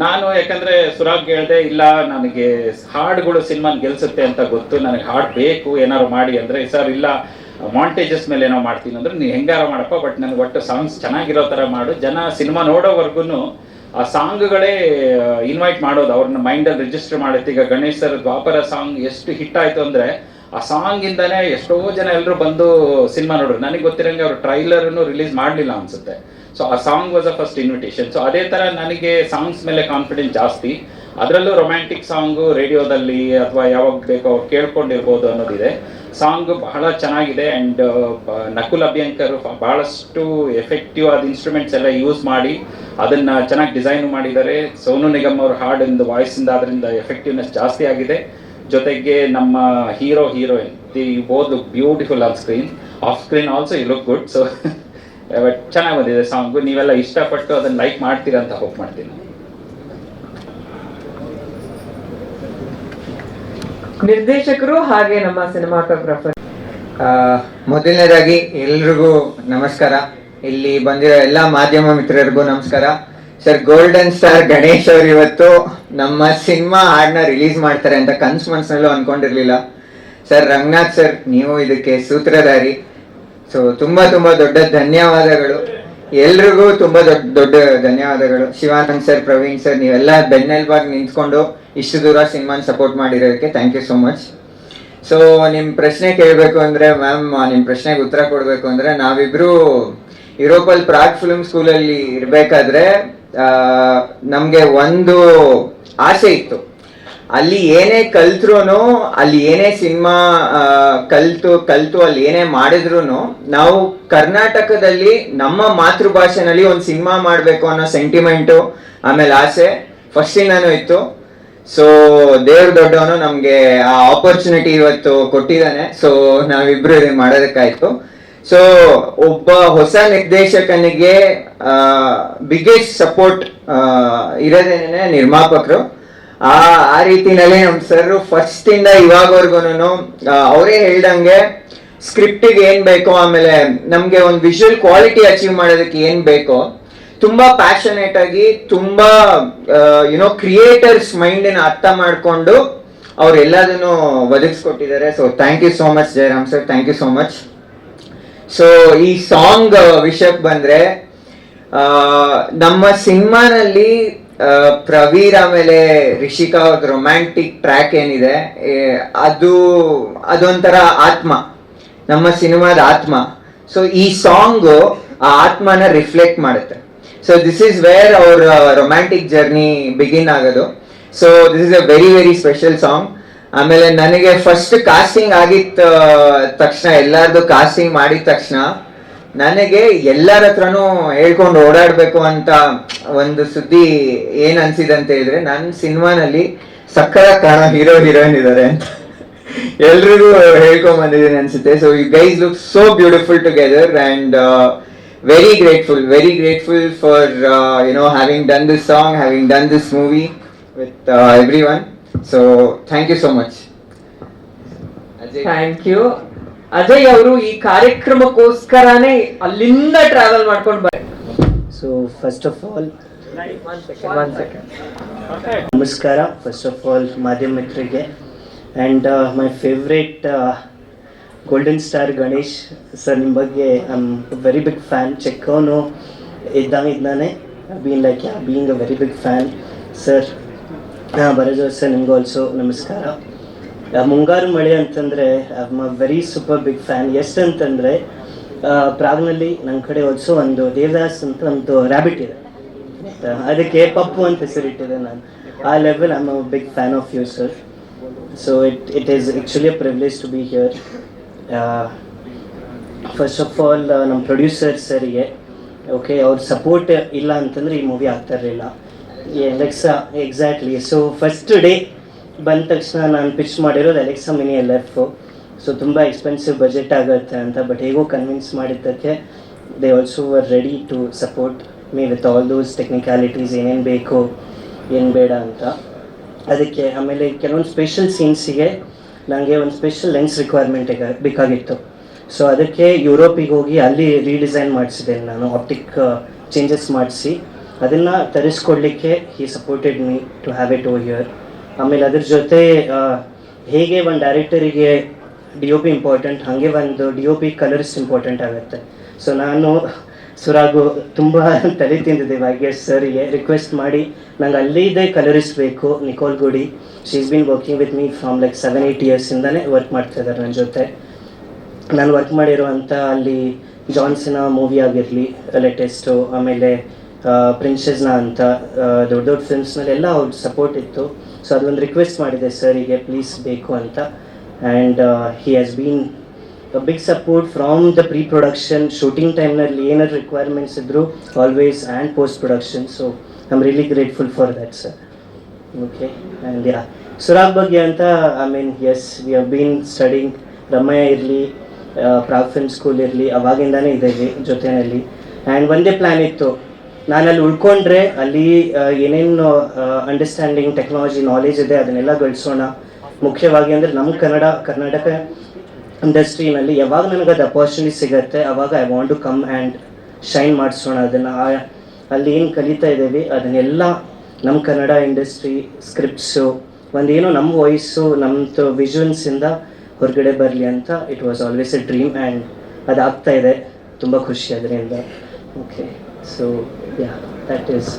ನಾನು ಯಾಕಂದ್ರೆ ಸುರಾಗ್ ಹೇಳ್ದೆ ಇಲ್ಲ ನನಗೆ ಹಾಡುಗಳು ಸಿನಿಮಾ ಗೆಲ್ಸುತ್ತೆ ಅಂತ ಗೊತ್ತು ನನಗೆ ಹಾಡು ಬೇಕು ಏನಾದ್ರು ಮಾಡಿ ಅಂದ್ರೆ ಸರ್ ಇಲ್ಲ ಮಾಂಟೇಜಸ್ ಮೇಲೆ ಏನೋ ಮಾಡ್ತೀನಿ ಅಂದ್ರೆ ನೀನು ಹೆಂಗಾರ ಮಾಡಪ್ಪ ಬಟ್ ನನಗೆ ಒಟ್ಟು ಸಾಂಗ್ಸ್ ಚೆನ್ನಾಗಿರೋ ಥರ ಮಾಡು. ಜನ ಸಿನಿಮಾ ನೋಡೋವರೆಗೂ ಆ ಸಾಂಗ್ಗಳೇ ಇನ್ವೈಟ್ ಮಾಡೋದು, ಅವ್ರನ್ನ ಮೈಂಡಲ್ಲಿ ರಿಜಿಸ್ಟರ್ ಮಾಡುತ್ತೆ. ಈಗ ಗಣೇಶ್ ಸರ್ ದ್ವಾಪರ ಸಾಂಗ್ ಎಷ್ಟು ಹಿಟ್ ಆಯ್ತು ಅಂದ್ರೆ ಆ ಸಾಂಗ್ ಇಂದಾನೆ ಎಷ್ಟೋ ಜನ ಎಲ್ಲರೂ ಬಂದು ಸಿನಿಮಾ ನೋಡ್ರು ನನಗೆ ಗೊತ್ತಿರಂಗೆ ಅವ್ರು ಟ್ರೈಲರನ್ನು ರಿಲೀಸ್ ಮಾಡಲಿಲ್ಲ ಅನ್ಸುತ್ತೆ. ಸೊ ಆ song was a first invitation so ಅದೇ ತರ ನನಗೆ ಸಾಂಗ್ಸ್ ಮೇಲೆ ಕಾನ್ಫಿಡೆನ್ಸ್ ಜಾಸ್ತಿ. ಅದರಲ್ಲೂ ರೊಮ್ಯಾಂಟಿಕ್ ಸಾಂಗು ರೇಡಿಯೋದಲ್ಲಿ ಅಥವಾ ಯಾವಾಗ ಬೇಕೋ ಅವ್ರು ಕೇಳ್ಕೊಂಡಿರ್ಬೋದು ಅನ್ನೋದಿದೆ. ಸಾಂಗ್ ಬಹಳ ಚೆನ್ನಾಗಿದೆ ಅಂಡ್ ನಕುಲ್ ಅಭ್ಯಂಕರ್ ಬಹಳಷ್ಟು ಎಫೆಕ್ಟಿವ್ ಆದ ಇನ್ಸ್ಟ್ರೂಮೆಂಟ್ಸ್ ಎಲ್ಲ ಯೂಸ್ ಮಾಡಿ ಅದನ್ನ ಚೆನ್ನಾಗಿ ಡಿಸೈನ್ ಮಾಡಿದ್ದಾರೆ. ಸೋನು ನಿಗಮ್ ಅವ್ರ ವಾಯ್ಸ್ ಇಂದ ಅದರಿಂದ ಎಫೆಕ್ಟಿವ್ನೆಸ್ ಜಾಸ್ತಿ ಆಗಿದೆ. ಜೊತೆಗೆ ನಮ್ಮ hero heroine the both look beautiful on screen off screen also you look good so but ಚೆನ್ನಾಗಿ ಬಂದಿದೆ ಸಾಂಗು. ನೀವೆಲ್ಲ ಇಷ್ಟಪಟ್ಟು ಅದನ್ನು ಲೈಕ್ ಮಾಡ್ತೀರಾ ಅಂತ ಹೋಪ್ ಮಾಡ್ತೀನಿ. ನಿರ್ದೇಶಕರು ಹಾಗೆ ನಮ್ಮ ಸಿನಿಮಾಟೋಗ್ರಾಫರ್ ಮೊದಲನೇದಾಗಿ ಎಲ್ರಿಗೂ ನಮಸ್ಕಾರ. ಇಲ್ಲಿ ಬಂದಿರೋ ಎಲ್ಲ ಮಾಧ್ಯಮ ಮಿತ್ರರಿಗೂ ನಮಸ್ಕಾರ. ಸರ್ ಗೋಲ್ಡನ್ ಸ್ಟಾರ್ ಗಣೇಶ್ ಅವರು ಇವತ್ತು ನಮ್ಮ ಸಿನಿಮಾ ಹಾಡನ್ನ ರಿಲೀಸ್ ಮಾಡ್ತಾರೆ ಅಂತ ಕನ್ಸ್ ಮನ್ಸಲ್ಲೂ ಅನ್ಕೊಂಡಿರ್ಲಿಲ್ಲ. ಸರ್, ರಂಗನಾಥ್ ಸರ್, ನೀವು ಇದಕ್ಕೆ ಸೂತ್ರಧಾರಿ. ಸೊ ತುಂಬಾ ತುಂಬಾ ದೊಡ್ಡ ಧನ್ಯವಾದಗಳು. ಎಲ್ರಿಗೂ ತುಂಬಾ ದೊಡ್ಡ ದೊಡ್ಡ ಧನ್ಯವಾದಗಳು. ಶಿವಾನಂದ್ ಸರ್, ಪ್ರವೀಣ್ ಸರ್, ನೀವೆಲ್ಲ ಬೆನ್ನೆಲ್ಬಾಗಿ ನಿಂತ್ಕೊಂಡು ಇಷ್ಟು ದೂರ ಸಿನಿಮಾನ support ಮಾಡಿರೋದಕ್ಕೆ thank you so much so ನಿಮ್ಮ ಪ್ರಶ್ನೆ ಕೇಳಬೇಕು ಅಂದ್ರೆ ಮ್ಯಾಮ್ ನಿಮ್ಮ ಪ್ರಶ್ನೆಗೆ ಉತ್ತರ ಕೊಡಬೇಕು ಅಂದ್ರೆ, ನಾವಿಬ್ರು ಯುರೋಪಲ್ಲಿ ಪ್ರಾಗ್ ಫಿಲ್ಮ್ ಸ್ಕೂಲಲ್ಲಿ ಇರಬೇಕಾದ್ರೆ ನಮಗೆ ಒಂದು ಆಸೆ ಇತ್ತು. ಅಲ್ಲಿ ಏನೇ ಕಲ್ತ್ರು ಅಲ್ಲಿ ಏನೇ ಸಿನಿಮಾ ಕಲ್ತು ಕಲ್ತು, ಅಲ್ಲಿ ಏನೇ ಮಾಡಿದ್ರು ನಾವು ಕರ್ನಾಟಕದಲ್ಲಿ ನಮ್ಮ ಮಾತೃಭಾಷೆನಲ್ಲಿ ಒಂದು ಸಿನಿಮಾ ಮಾಡಬೇಕು ಅನ್ನೋ ಸೆಂಟಿಮೆಂಟು ಆಮೇಲೆ ಆಸೆ ಫಸ್ಟಿಂದಾನು ಇತ್ತು. ಸೊ ದೇವ್ರ ದೊಡ್ಡವನು ನಮ್ಗೆ ಆ ಆಪರ್ಚುನಿಟಿ ಇವತ್ತು ಕೊಟ್ಟಿದ್ದಾನೆ. ಸೊ ನಾವಿಬ್ರು ಇದನ್ನ ಮಾಡೋದಕ್ಕಾಯ್ತು. ಸೊ ಒಬ್ಬ ಹೊಸ ನಿರ್ದೇಶಕನಿಗೆ ಬಿಗ್ಗೆಸ್ಟ್ ಸಪೋರ್ಟ್ ಇರೋದೇನೆ ನಿರ್ಮಾಪಕರು. ಆ ಆ ರೀತಿನಲ್ಲಿ ನಮ್ ಸರ್ ಫಸ್ಟ್ ಇಂದ ಇವಾಗವರೆಗೂ ಅವರೇ ಹೇಳ್ದಂಗೆ ಸ್ಕ್ರಿಪ್ಟಿಗೆ ಏನ್ ಬೇಕೋ ಆಮೇಲೆ ನಮ್ಗೆ ಒಂದು ವಿಜುವಲ್ ಕ್ವಾಲಿಟಿ ಅಚೀವ್ ಮಾಡೋದಕ್ಕೆ ಏನ್ ಬೇಕೋ ತುಂಬಾ ಪ್ಯಾಷನೇಟ್ ಆಗಿ, ತುಂಬಾ ಯುನೋ ಕ್ರಿಯೇಟರ್ಸ್ ಮೈಂಡಿನ ಅರ್ಥ ಮಾಡ್ಕೊಂಡು ಅವ್ರು ಎಲ್ಲದನ್ನು ಒದಗಿಸ್ಕೊಟ್ಟಿದ್ದಾರೆ. So thank you so much Jayaram sir thank you so much so ಈ ಸಾಂಗ್ ವಿಷಯಕ್ಕೆ ಬಂದ್ರೆ ನಮ್ಮ ಸಿನಿಮಾನಲ್ಲಿ ಪ್ರವೀರ್ ಆಮೇಲೆ ರಿಷಿಕಾ ಅವ್ರದ್ದು ರೊಮ್ಯಾಂಟಿಕ್ ಟ್ರ್ಯಾಕ್ ಏನಿದೆ ಅದು, ಅದೊಂಥರ ಆತ್ಮ. ನಮ್ಮ ಸಿನಿಮಾದ ಆತ್ಮ. ಸೊ ಈ ಸಾಂಗು ಆ ಆತ್ಮನ ರಿಫ್ಲೆಕ್ಟ್ ಮಾಡುತ್ತೆ. So this is where our romantic journey begin ಆಗೋದು. So this is a very very special song ಆಮೇಲೆ ನನಗೆ ಫಸ್ಟ್ ಕಾಸ್ಟಿಂಗ್ ಆಗಿದ್ದ ತಕ್ಷಣ, ಎಲ್ಲಾರ್ದು ಕಾಸ್ಟಿಂಗ್ ಮಾಡಿದ ತಕ್ಷಣ ನನಗೆ ಎಲ್ಲರ ಹತ್ರನೂ ಹೇಳ್ಕೊಂಡು ಓಡಾಡಬೇಕು ಅಂತ ಒಂದು ಸುದ್ದಿ ಏನ್ ಅನ್ಸಿದೆ ಅಂತ ಹೇಳಿದ್ರೆ ನನ್ನ ಸಿನಿಮಾನಲ್ಲಿ ಸಕ್ಕರ ಕಾಣೋ ಹೀರೋ ಹೀರೋಯಿನ್ ಇದಾರೆ ಅಂತ ಎಲ್ರಿಗೂ ಹೇಳ್ಕೊಂಡ್ ಬಂದಿದ್ದೀನಿ ಅನ್ಸುತ್ತೆ. So you guys look so beautiful together and very grateful very grateful for you know having done this song having done this movie with everyone so thank you so much thank you Ajay ಅವರು ಈ ಕಾರ್ಯಕ್ರಮಕ್ಕೋಸ್ಕರನೇ ಅಲ್ಲಿಂದ ಟ್ರಾವೆಲ್ ಮಾಡ್ಕೊಂಡು ಬರ ಸೊ ಫಸ್ಟ್ ಆಫ್ ಆಲ್ ನಮಸ್ಕಾರ. ಫಸ್ಟ್ ಆಫ್ ಆಲ್ ಮಾಧ್ಯಮ ಮಿತ್ರರಿಗೆ and my favourite golden star Ganesh sir ನಿಮ್ಮ ಬಗ್ಗೆ I am very big fan ಚೆಕ್ಕವನು ಇದ್ದಂಗೆ ಇದ್ದಾನೆ been like yeah being a very big fan sir ಹಾಂ ಬರೋದು ಸರ್ ನಿಮ್ಗೆ ಆಲ್ಸೋ ನಮಸ್ಕಾರ. ಮುಂಗಾರು ಮಳೆ ಅಂತಂದರೆ I very super big fan ಎಷ್ಟು ಅಂತಂದರೆ ಪ್ರಾಗ್ನಲ್ಲಿ ನನ್ನ ಕಡೆ ಆಲ್ಸೋ ಒಂದು ದೇವದಾಸ್ ಅಂತ ಒಂದು ರ್ಯಾಬಿಟ್ ಇದೆ. ಅದಕ್ಕೆ ಪಪ್ಪು ಅಂತ ಹೆಸರಿಟ್ಟಿದೆ ನಾನು. ಆ level I a big fan of you sir so it it is actually a privilege to be here first of all ನಮ್ಮ ಪ್ರೊಡ್ಯೂಸರ್ ಸರಿಗೆ ಓಕೆ ಅವ್ರ ಸಪೋರ್ಟ್ ಇಲ್ಲ ಅಂತಂದ್ರೆ ಈ ಮೂವಿ ಆಗ್ತಾ ಇರಲಿಲ್ಲ. Alexa exactly so first day ಬಂದ ತಕ್ಷಣ ನಾನು ಪಿಚ್ ಮಾಡಿರೋದು Alexa mini L F so ತುಂಬ ಎಕ್ಸ್ಪೆನ್ಸಿವ್ ಬಜೆಟ್ ಆಗುತ್ತೆ ಅಂತ ಬಟ್ ಹೇಗೋ ಕನ್ವಿನ್ಸ್ ಮಾಡಿದ್ದಕ್ಕೆ they also were ready to support me with all those technicalities ಏನೇನು ಬೇಕು, ಏನು ಬೇಡ ಅಂತ. ಅದಕ್ಕೆ ಆಮೇಲೆ ಕೆಲವೊಂದು ಸ್ಪೆಷಲ್ ಸೀನ್ಸಿಗೆ ನನಗೆ ಒಂದು ಸ್ಪೆಷಲ್ ಲೆನ್ಸ್ ರಿಕ್ವೈರ್ಮೆಂಟ್ ಬೇಕಾಗಿತ್ತು. ಸೊ ಅದಕ್ಕೆ ಯುರೋಪಿಗೆ ಹೋಗಿ ಅಲ್ಲಿ ರೀಡಿಸೈನ್ ಮಾಡಿಸಿದೆ ನಾನು. ಆಪ್ಟಿಕ್ ಚೇಂಜಸ್ ಮಾಡಿಸಿ. ಅದನ್ನು ತರಿಸ್ಕೊಡ್ಲಿಕ್ಕೆ he supported me to have it oh here ಆಮೇಲೆ ಅದ್ರ ಜೊತೆ ಹೇಗೆ ಒಂದು ಡೈರೆಕ್ಟರಿಗೆ ಡಿ ಒ ಪಿ ಇಂಪಾರ್ಟೆಂಟ್ ಹಾಗೆ ಒಂದು D O P colours important ಆಗುತ್ತೆ. ಸೊ ನಾನು ಸುರಾಗು ತುಂಬ ತಲೆ ತಿಂದಿದ್ದೆ ಸರ್ ಸರಿಗೆ ರಿಕ್ವೆಸ್ಟ್ ಮಾಡಿ ನಂಗೆ ಅಲ್ಲಿದೆ ಕಲರಿಸ್ಟ್ ಬೇಕು ನಿಕೋಲ್ ಗುಡಿ she is been working with me from like seven eight ಇಯರ್ಸಿಂದಲೇ work ಮಾಡ್ತಾ ಇದ್ದಾರೆ ನನ್ನ ಜೊತೆ. ನಾನು ವರ್ಕ್ ಮಾಡಿರುವಂಥ ಅಲ್ಲಿ ಜಾನ್ಸನ ಮೂವಿ ಆಗಿರಲಿ ಲೇಟೆಸ್ಟು ಆಮೇಲೆ ಪ್ರಿನ್ಸೆಸ್ನ ಅಂತ ದೊಡ್ಡ ದೊಡ್ಡ ಫಿಲ್ಮ್ಸ್ನಲ್ಲೆಲ್ಲ ಅವ್ರ ಸಪೋರ್ಟ್ ಇತ್ತು. ಸೊ ಅದೊಂದು ರಿಕ್ವೆಸ್ಟ್ ಮಾಡಿದೆ ಸರಿಗೆ ಪ್ಲೀಸ್ ಬೇಕು ಅಂತ. And he has been big support from the pre production shooting ಟೈಮ್ನಲ್ಲಿ ಏನಾದ್ರು ರಿಕ್ವೈರ್ಮೆಂಟ್ಸ್ ಇದ್ದರು always and post production so I am really grateful for that sir okay and yeah Surag ಬಗ್ಗೆ ಅಂತ I mean as we have been studying Ramaiah ಇರಲಿ ಪ್ರಾಗ್ ಫಿಲ್ಮ್ ಸ್ಕೂಲ್ ಇರಲಿ ಅವಾಗಿಂದಾನೇ ಇದ್ದೇವೆ ಜೊತೆಯಲ್ಲಿ. ಆ್ಯಂಡ್ ಒಂದೇ ಪ್ಲ್ಯಾನ್ ಇತ್ತು. ನಾನು ಅಲ್ಲಿ ಉಳ್ಕೊಂಡ್ರೆ ಅಲ್ಲಿ ಏನೇನು ಅಂಡರ್ಸ್ಟ್ಯಾಂಡಿಂಗ್ ಟೆಕ್ನಾಲಜಿ ನಾಲೆಜ್ ಇದೆ, ಅದನ್ನೆಲ್ಲ ಗಳಿಸೋಣ. ಮುಖ್ಯವಾಗಿ ಅಂದರೆ ನಮ್ಮ ಕನ್ನಡ, ಕರ್ನಾಟಕ ಇಂಡಸ್ಟ್ರಿನಲ್ಲಿ ಯಾವಾಗ ನನಗೆ ಅದು ಅಪಾರ್ಚುನಿಟಿ ಸಿಗುತ್ತೆ, ಅವಾಗ I want to come and shine ಮಾಡಿಸೋಣ ಅದನ್ನು. ಅಲ್ಲಿ ಏನು ಕಲಿತಾ ಇದ್ದೀವಿ, ಅದನ್ನೆಲ್ಲ ನಮ್ಮ ಕನ್ನಡ ಇಂಡಸ್ಟ್ರಿ ಸ್ಕ್ರಿಪ್ಟ್ಸು ಒಂದೇನೋ ನಮ್ಮ ವಾಯ್ಸು ನಮ್ಮದು ವಿಜುವಲ್ಸಿಂದ ಹೊರಗಡೆ ಬರಲಿ ಅಂತ it was always a dream and ಅದಾಗ್ತಾ ಇದೆ. ತುಂಬ ಖುಷಿ ಅದರಿಂದ. Okay so yeah that is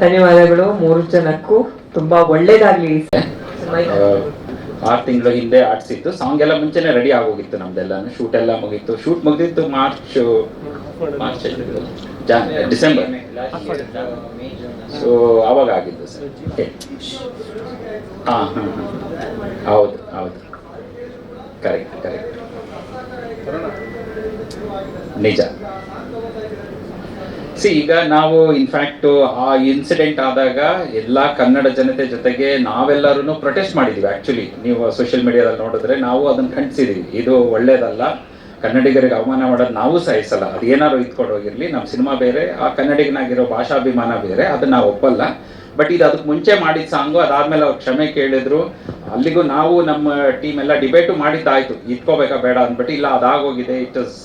ಧನ್ಯವಾದಗಳು ಮೂರು ಜನಕ್ಕೂ. ತುಂಬ ಒಳ್ಳೇದಾಗಲಿ. ಆರು ತಿಂಗಳ ಹಿಂದೆ ಆಡ್ಸಿದ್ದು. ಸಾಂಗ್ ಎಲ್ಲ ಮುಂಚೆನೆ ರೆಡಿ ಆಗೋಗಿತ್ತು ನಮ್ದೆಲ್ಲ ಶೂಟ್ ಎಲ್ಲ ಮುಗಿತ್ತು ಶೂಟ್ ಮುಗಿದಿತ್ತು ಮಾರ್ಚ್ ಮಾರ್ಚ್ ಡಿಸೆಂಬರ್ ಸೊ ಅವಾಗ ಆಗಿದ್ದು ಸರ್. ಹಾಂ ಹೌದು ಹೌದು. ಕರೆಕ್ಟ್ ಕರೆಕ್ಟ್ ನಿಜ. ಸಿ ಈಗ ನಾವು ಇನ್ಫ್ಯಾಕ್ಟ್ ಆ ಇನ್ಸಿಡೆಂಟ್ ಆದಾಗ ಎಲ್ಲ ಕನ್ನಡ ಜನತೆ ಜೊತೆಗೆ ನಾವೆಲ್ಲರೂ ಪ್ರೊಟೆಸ್ಟ್ ಮಾಡಿದ್ದೀವಿ ಆ್ಯಕ್ಚುಲಿ ನೀವು ಸೋಷಿಯಲ್ ಮೀಡಿಯಾದಲ್ಲಿ ನೋಡಿದ್ರೆ ನಾವು ಅದನ್ನ ಖಂಡಿಸಿದ್ದೀವಿ ಇದು ಒಳ್ಳೇದಲ್ಲ. ಕನ್ನಡಿಗರಿಗೆ ಅವಮಾನ ಮಾಡೋದು ನಾವು ಸಹಿಸಲ್ಲ. ಅದು ಏನಾದ್ರು ಇದ್ಕೊಂಡು ಹೋಗಿರ್ಲಿ ನಮ್ಮ ಸಿನಿಮಾ ಬೇರೆ, ಆ ಕನ್ನಡಿಗನಾಗಿರೋ ಭಾಷಾಭಿಮಾನ ಬೇರೆ, ಅದನ್ನ ನಾವು ಒಪ್ಪಲ್ಲ. ಬಟ್ ಇದು ಅದಕ್ಕೆ ಮುಂಚೆ ಮಾಡಿದ ಸಾಂಗು, ಅದಾದ್ಮೇಲೆ ಅವ್ರು ಕ್ಷಮೆ ಕೇಳಿದ್ರು. ಅಲ್ಲಿಗೂ ನಾವು ನಮ್ಮ ಟೀಮ್ ಎಲ್ಲ ಡಿಬೇಟು ಮಾಡಿದ್ದಾಯ್ತು. ಇಟ್ಕೋಬೇಕಾ ಬೇಡ ಅಂದ್ಬಿಟ್ಟು, ಇಲ್ಲ ಅದಾಗೋಗಿದೆ ಇಟ್ ಇಸ್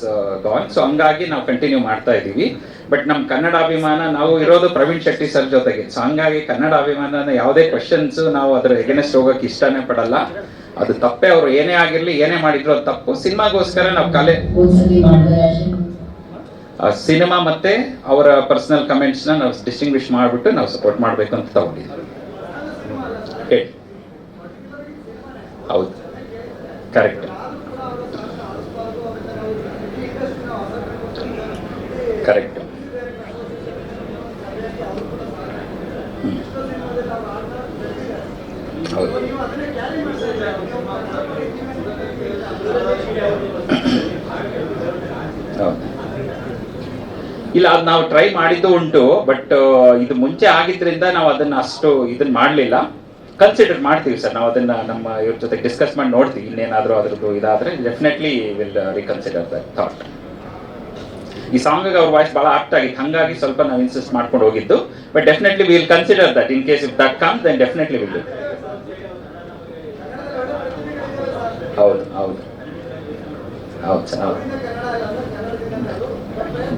ಗಾನ್ ಸೊ ಹಂಗಾಗಿ ನಾವು ಕಂಟಿನ್ಯೂ ಮಾಡ್ತಾ ಇದ್ದೀವಿ. ಬಟ್ ನಮ್ಮ ಕನ್ನಡ ಅಭಿಮಾನ ನಾವು ಇರೋದು ಪ್ರವೀಣ್ ಶೆಟ್ಟಿ ಸರ್ ಜೊತೆಗೆ. ಸೊ ಹಂಗಾಗಿ ಕನ್ನಡ ಅಭಿಮಾನನ ಯಾವುದೇ ಕ್ವಶನ್ಸ್ ನಾವು ಅದರ ಎಗೆನೆಸ್ಟ್ ಹೋಗೋಕೆ ಇಷ್ಟನೇ ಪಡಲ್ಲ. ಅದು ತಪ್ಪೇ, ಅವರು ಏನೇ ಆಗಿರ್ಲಿ ಏನೇ ಮಾಡಿದ್ರು ಅದು ತಪ್ಪು. ಸಿನಿಮಾಗೋಸ್ಕರ ನಾವು ಕಲೆ ಸಿನಿಮಾ ಮತ್ತೆ ಅವರ ಪರ್ಸನಲ್ ಕಮೆಂಟ್ಸ್ ನಾವು ಡಿಸ್ಟಿಂಗ್ವಿಶ್ ಮಾಡಿಬಿಟ್ಟು ನಾವು ಸಪೋರ್ಟ್ ಮಾಡಬೇಕು ಅಂತ ತಗೊಂಡಿದ್ವಿ ಹೇಳಿ. ಹೌದು. ಕರೆಕ್ಟ್ ಕರೆಕ್ಟ್ ಹೌದು. ಇಲ್ಲ, ಅದು ನಾವು ಟ್ರೈ ಮಾಡಿದ್ದು ಉಂಟು ಬಟ್ ಇದು ಮುಂಚೆ ಆಗಿದ್ರಿಂದ ನಾವು ಅದನ್ನ ಅಷ್ಟು ಇದನ್ನ ಮಾಡಲಿಲ್ಲ. ಕನ್ಸಿಡರ್ ಮಾಡ್ತೀವಿ ಸರ್, ನಾವು ಅದನ್ನ ನಮ್ಮ ಇವ್ರ ಜೊತೆ ಡಿಸ್ಕಸ್ ಮಾಡಿ ನೋಡ್ತೀವಿ, ಇನ್ನೇನಾದ್ರೂ ಅದ್ರದ್ದು ಇದಾದ್ರೆ definitely will reconsider that thought ಈ ಸಾಂಗ್ ಅವ್ರ ವಾಯ್ಸ್ ಬಹಳ ಆಪ್ಟ್ ಆಗಿತ್ತು, ಹಂಗಾಗಿ ಸ್ವಲ್ಪ ನಾವು ಇನ್ಸಿಸ್ಟ್ ಮಾಡ್ಕೊಂಡು ಹೋಗಿದ್ದು but definitely will consider that in case if that come then definitely will ಹೌದು ಹೌದು. ಹೌದು, ಸರ್, ಹೌದು.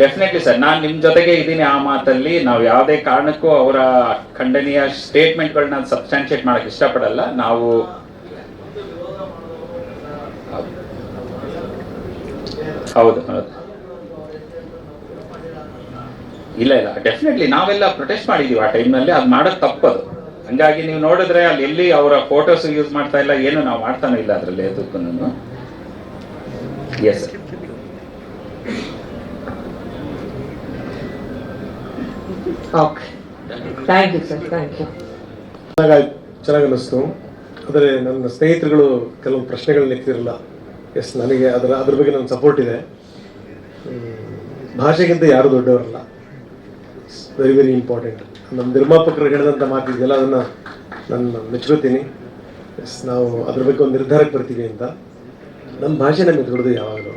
ಡೆಫಿನೆಟ್ಲಿ ಸರ್ ನಾನು ನಿಮ್ಮ ಜೊತೆಗೆ ಇದ್ದೀನಿ ಆ ಮಾತಲ್ಲಿ. ನಾವು ಯಾವುದೇ ಕಾರಣಕ್ಕೂ ಅವರ ಖಂಡನೀಯ ಸ್ಟೇಟ್ಮೆಂಟ್ಗಳನ್ನ ಸಬ್ಸ್ಟಾನ್ಶಿಯೇಟ್ ಮಾಡಕ್ಕೆ ಇಷ್ಟಪಡಲ್ಲ. ನಾವು ಹೌದು ಹೌದು. ಇಲ್ಲ ಇಲ್ಲ. ಡೆಫಿನೆಟ್ಲಿ ನಾವೆಲ್ಲ ಪ್ರೊಟೆಸ್ಟ್ ಮಾಡಿದೀವಿ ಆ ಟೈಮ್ನಲ್ಲಿ ಅದು ಮಾಡೋದು ತಪ್ಪದು ಹಂಗಾಗಿ ನೀವು ನೋಡಿದ್ರೆ ಅಲ್ಲಿ ಎಲ್ಲಿ ಅವರ ಫೋಟೋಸ್ ಯೂಸ್ ಮಾಡ್ತಾ ಇಲ್ಲ, ಏನು ನಾವು ಮಾಡ್ತಾನೆ ಇಲ್ಲ ಅದರಲ್ಲಿ ಎದಕ್ಕೂ yes sir okay thank you sir thank you ಚೆನ್ನಾಗಿ ಅನ್ನಿಸ್ತು. ಆದರೆ ನನ್ನ ಸ್ನೇಹಿತರುಗಳು ಕೆಲವು ಪ್ರಶ್ನೆಗಳನ್ನ ಎತ್ತಿರಲ್ಲ ಎಸ್ ನನಗೆ ಅದರ ಅದ್ರ ಬಗ್ಗೆ ನನ್ನ ಸಪೋರ್ಟ್ ಇದೆ. ಭಾಷೆಗಿಂತ ಯಾರು ದೊಡ್ಡವರಲ್ಲ. ವೆರಿ ವೆರಿ ಇಂಪಾರ್ಟೆಂಟ್ ನಮ್ಮ ನಿರ್ಮಾಪಕರು ಹೇಳಿದಂಥ ಮಾತಿದೆಯಲ್ಲ, ಅದನ್ನು ನಾನು ಮೆಚ್ಕೋತೀನಿ. ಎಸ್ ನಾವು ಅದ್ರ ಬಗ್ಗೆ ಒಂದು ನಿರ್ಧಾರಕ್ಕೆ ಬರ್ತೀವಿ ಅಂತ. ನಮ್ಮ ಭಾಷೆ ನಮಗೆ ದೊಡ್ಡದು ಯಾವಾಗಲೂ.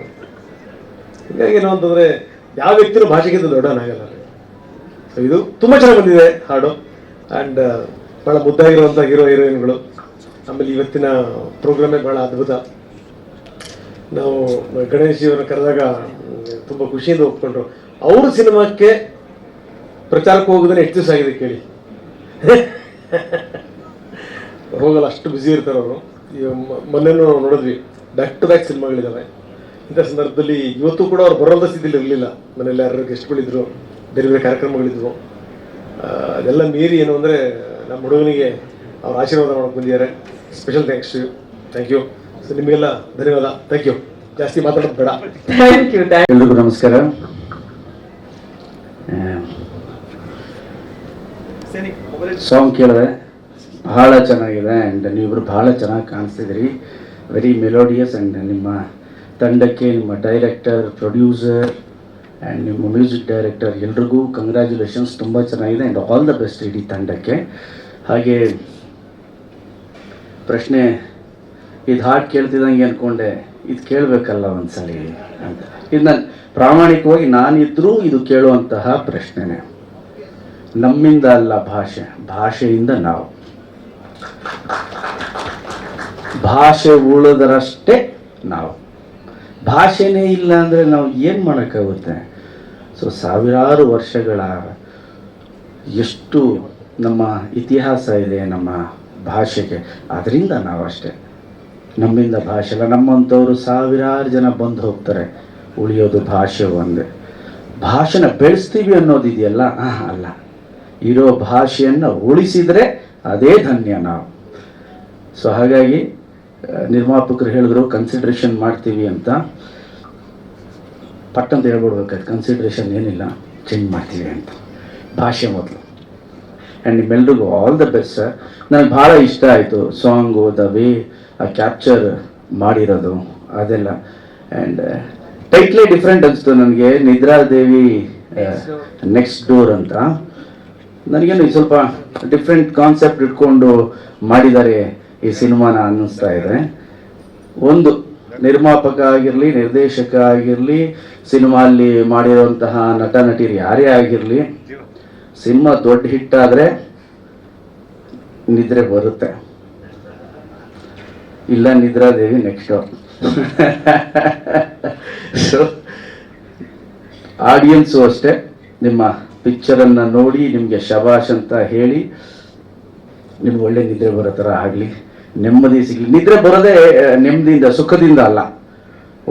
ಹೀಗಾಗಿ ಏನು ಅಂತಂದರೆ, ಯಾವ ವ್ಯಕ್ತಿನೂ ಭಾಷೆಗಿಂತ ದೊಡ್ಡವನಾಗಲ್ಲ. ಇದು ತುಂಬ ಚೆನ್ನಾಗಿ ಬಂದಿದೆ, ಹಾಡು. ಆ್ಯಂಡ್ ಭಾಳ ಮುದ್ದಾಗಿರುವಂಥ ಹೀರೋ, ಹೀರೋಯಿನ್ಗಳು. ಆಮೇಲೆ ಇವತ್ತಿನ ಪ್ರೋಗ್ರಾಮೇ ಭಾಳ ಅದ್ಭುತ. ನಾವು ಗಣೇಶ್ ಅವರನ್ನ ಕರೆದಾಗ ತುಂಬ ಖುಷಿಯಿಂದ ಒಪ್ಕೊಂಡ್ರು. ಅವ್ರ ಸಿನಿಮಾಕ್ಕೆ ಪ್ರಚಾರಕ್ಕೆ ಹೋಗೋದನ್ನ ಎಷ್ಟು ದಿವಸ ಆಗಿದೆ ಕೇಳಿ? ಹೋಗಲ್ಲ, ಅಷ್ಟು ಬ್ಯುಸಿ ಇರ್ತಾರೆ ಅವರು. ಈಗ ಮೊನ್ನೆನೂ ನಾವು ನೋಡಿದ್ವಿ. ಬ್ಯಾಕ್ ಟು ಬ್ಯಾಕ್ ಸಿನಿಮಾಗಳಿದ್ದಾವೆ ಇಂಥ ಸಂದರ್ಭದಲ್ಲಿ ಇವತ್ತು ಕೂಡ ಅವ್ರು ಬರೋದ ಸ್ಥಿತಿಲಿ ಇರಲಿಲ್ಲ. ಮನೇಲಿ ಯಾರು ಗೆಸ್ಟ್ಗಳಿದ್ರು ಬೇರೆ ಬೇರೆ ಕಾರ್ಯಕ್ರಮಗಳಿದ್ವು. ಅದೆಲ್ಲ ಮೀರಿ ಏನು ಅಂದರೆ ನಮ್ಮ ಹುಡುಗನಿಗೆ ಅವ್ರು ಆಶೀರ್ವಾದ ಮಾಡಕ್ಕೆ ಬಂದಿದ್ದಾರೆ. Special thanks you thank you so ನಿಮಗೆಲ್ಲ ಧನ್ಯವಾದ. ಥ್ಯಾಂಕ್ ಯು ಜಾಸ್ತಿ ಮಾತಾಡೋದು ಬೇಡ. ಥ್ಯಾಂಕ್ ಯು ಥ್ಯಾಂಕ್ ಎಲ್ರಿಗೂ ನಮಸ್ಕಾರ. ಸಾಂಗ್ ಕೇಳಿದೆ. ಬಹಳ ಚೆನ್ನಾಗಿದೆ ಆ್ಯಂಡ್ ನೀವಿಬ್ರು ಭಾಳ ಚೆನ್ನಾಗಿ ಕಾಣಿಸ್ತಿದ್ರಿ ವೆರಿ ಮೆಲೋಡಿಯಸ್ ಆ್ಯಂಡ್ ನಿಮ್ಮ ತಂಡಕ್ಕೆ ನಿಮ್ಮ ಡೈರೆಕ್ಟರ್ ಪ್ರೊಡ್ಯೂಸರ್ ಆ್ಯಂಡ್ ನಿಮ್ಮ ಮ್ಯೂಸಿಕ್ ಡೈರೆಕ್ಟರ್ ಎಲ್ರಿಗೂ ಕಂಗ್ರ್ಯಾಚುಲೇಷನ್ಸ್ ತುಂಬ ಚೆನ್ನಾಗಿದೆ ಆ್ಯಂಡ್ ಆಲ್ ದ ಬೆಸ್ಟ್ ಇಡೀ ತಂಡಕ್ಕೆ. ಹಾಗೆ ಪ್ರಶ್ನೆ, ಇದು ಹಾಡು ಕೇಳ್ತಿದ್ದಂಗೆ ಅಂದ್ಕೊಂಡೆ ಇದು ಕೇಳಬೇಕಲ್ಲ ಒಂದ್ಸಲಿ ಅಂತ. ಇದು ನಾನು ಪ್ರಾಮಾಣಿಕವಾಗಿ ನಾನಿದ್ರೂ ಇದು ಕೇಳುವಂತಹ ಪ್ರಶ್ನೆನೇ. ನಮ್ಮಿಂದ ಅಲ್ಲ ಭಾಷೆ, ಭಾಷೆಯಿಂದ ನಾವು. ಭಾಷೆ ಉಳಿದರಷ್ಟೇ ನಾವು. ಭಾಷೆನೇ ಇಲ್ಲ ಅಂದರೆ ನಾವು ಏನು ಮಾಡೋಕ್ಕಾಗುತ್ತೆ? ಸೊ ಸಾವಿರಾರು ವರ್ಷಗಳ ಎಷ್ಟು ನಮ್ಮ ಇತಿಹಾಸ ಇದೆ ನಮ್ಮ ಭಾಷೆಗೆ. ಅದರಿಂದ ನಾವಷ್ಟೇ ನಮ್ಮಿಂದ ಭಾಷೆ ಅಲ್ಲ ನಮ್ಮಂಥವ್ರು ಸಾವಿರಾರು ಜನ ಬಂದು ಹೋಗ್ತಾರೆ. ಉಳಿಯೋದು ಭಾಷೆ ಒಂದೇ. ಭಾಷೆನ ಬೆಳೆಸ್ತೀವಿ ಅನ್ನೋದಿದೆಯಲ್ಲ ಅಲ್ಲ. ಇರೋ ಭಾಷೆಯನ್ನು ಉಳಿಸಿದರೆ ಅದೇ ಧನ್ಯ ನಾವು. ಸೊ ಹಾಗಾಗಿ ನಿರ್ಮಾಪಕರು ಹೇಳಿದ್ರು ಕನ್ಸಿಡ್ರೇಷನ್ ಮಾಡ್ತೀವಿ ಅಂತ. ಪಟ್ಟಂತ ಹೇಳ್ಬಿಡ್ಬೇಕಾಯ್ತು ಕನ್ಸಿಡ್ರೇಷನ್ ಏನಿಲ್ಲ ಚೇಂಜ್ ಮಾಡ್ತೀವಿ ಅಂತ. ಭಾಷೆ ಮೊದಲು. ಆ್ಯಂಡ್ ನಿಮ್ಮೆಲ್ರಿಗೂ ಆಲ್ ದ ಬೆಸ್ಟ್ ಸರ್ ನನಗೆ ಭಾಳ ಇಷ್ಟ ಆಯಿತು ಸಾಂಗು ದ ವೇ ಆ ಕ್ಯಾಪ್ಚರ್ ಮಾಡಿರೋದು ಅದೆಲ್ಲ. ಆ್ಯಂಡ್ ಟೈಟ್ಲೇ ಡಿಫ್ರೆಂಟ್ ಅನಿಸ್ತು ನನಗೆ ನಿದ್ರಾದೇವಿ ನೆಕ್ಸ್ಟ್ ಡೋರ್ ಅಂತ. ನನಗೇನು ಸ್ವಲ್ಪ ಡಿಫ್ರೆಂಟ್ ಕಾನ್ಸೆಪ್ಟ್ ಇಟ್ಕೊಂಡು ಮಾಡಿದ್ದಾರೆ. ಈ ಸಿನಿಮಾನ ಅನ್ನಿಸ್ತಾ ಇದೆ. ಒಂದು ನಿರ್ಮಾಪಕ ಆಗಿರಲಿ ನಿರ್ದೇಶಕ ಆಗಿರಲಿ ಸಿನಿಮಾ ಅಲ್ಲಿ ಮಾಡಿರುವಂತಹ ನಟ ನಟಿ ಯಾರೇ ಆಗಿರಲಿ, ಸಿನಿಮಾ ದೊಡ್ಡ ಹಿಟ್ ಆದರೆ ನಿದ್ರೆ ಬರುತ್ತೆ. ಇಲ್ಲ ನಿದ್ರಾದೇವಿ ನೆಕ್ಸ್ಟ್ ಸೊ ಆಡಿಯನ್ಸು ಅಷ್ಟೇ. ನಿಮ್ಮ ಪಿಕ್ಚರನ್ನು ನೋಡಿ, ನಿಮಗೆ ಶಬಾಷ್ ಅಂತ ಹೇಳಿ, ನಿಮ್ಗೆ ಒಳ್ಳೆ ನಿದ್ರೆ ಬರೋ ಥರ ಆಗಲಿ. ನೆಮ್ಮದಿ ಸಿಗಲಿ ನಿದ್ರೆ ಬರೋದೇ ನೆಮ್ಮದಿಯಿಂದ, ಸುಖದಿಂದ ಅಲ್ಲ.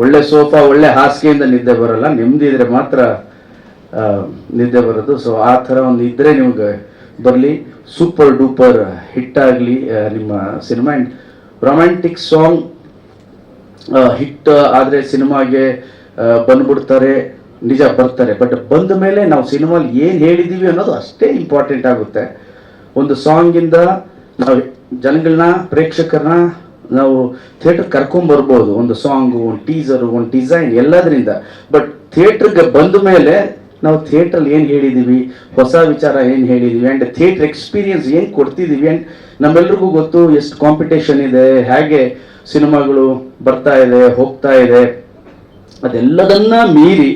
ಒಳ್ಳೆ ಸೋಫಾ ಒಳ್ಳೆ ಹಾಸಿಗೆಯಿಂದ ನಿದ್ದೆ ಬರಲ್ಲ. ನೆಮ್ಮದಿ ಇದ್ರೆ ಮಾತ್ರ ನಿದ್ದೆ ಬರೋದು. ಸೊ ಆ ಥರ ಒಂದು ಇದ್ದರೆ ನಿಮ್ಗೆ ಬರಲಿ. ಸೂಪರ್ ಡೂಪರ್ ಹಿಟ್ ಆಗಲಿ ನಿಮ್ಮ cinema. And romantic song hit ಆದರೆ ಸಿನಿಮಾಗೆ ಬಂದ್ಬಿಡ್ತಾರೆ. ನಿಜ ಬರ್ತಾರೆ. ಬಟ್ ಬಂದ ಮೇಲೆ ನಾವು ಸಿನಿಮಾಲಿ ಏನು ಹೇಳಿದ್ದೀವಿ ಅನ್ನೋದು ಅಷ್ಟೇ ಇಂಪಾರ್ಟೆಂಟ್ ಆಗುತ್ತೆ. ಒಂದು ಸಾಂಗಿಂದ ನಾವು ಜನಗಳನ್ನ, ಪ್ರೇಕ್ಷಕರನ್ನ ನಾವು ಥಿಯೇಟರ್ ಕರ್ಕೊಂಬರ್ಬೋದು ಒಂದು ಸಾಂಗು ಒಂದು ಟೀಸರು ಒಂದು ಡಿಸೈನ್ ಎಲ್ಲದರಿಂದ. ಬಟ್ ಥಿಯೇಟ್ರಿಗೆ ಬಂದ ಮೇಲೆ ನಾವು ಥಿಯೇಟ್ರಲ್ಲಿ ಏನು ಹೇಳಿದ್ದೀವಿ ಹೊಸ ವಿಚಾರ ಏನು ಹೇಳಿದ್ದೀವಿ ಆ್ಯಂಡ್ ಥಿಯೇಟ್ರ್ ಎಕ್ಸ್ಪೀರಿಯನ್ಸ್ ಏನು ಕೊಡ್ತಿದ್ದೀವಿ ಆ್ಯಂಡ್ ನಮ್ಮೆಲ್ರಿಗೂ ಗೊತ್ತು ಎಷ್ಟು ಕಾಂಪಿಟೇಷನ್ ಇದೆ, ಹೇಗೆ ಸಿನಿಮಾಗಳು ಬರ್ತಾ ಇದೆ, ಹೋಗ್ತಾ ಇದೆ. ಅದೆಲ್ಲದನ್ನ ಮೀರಿ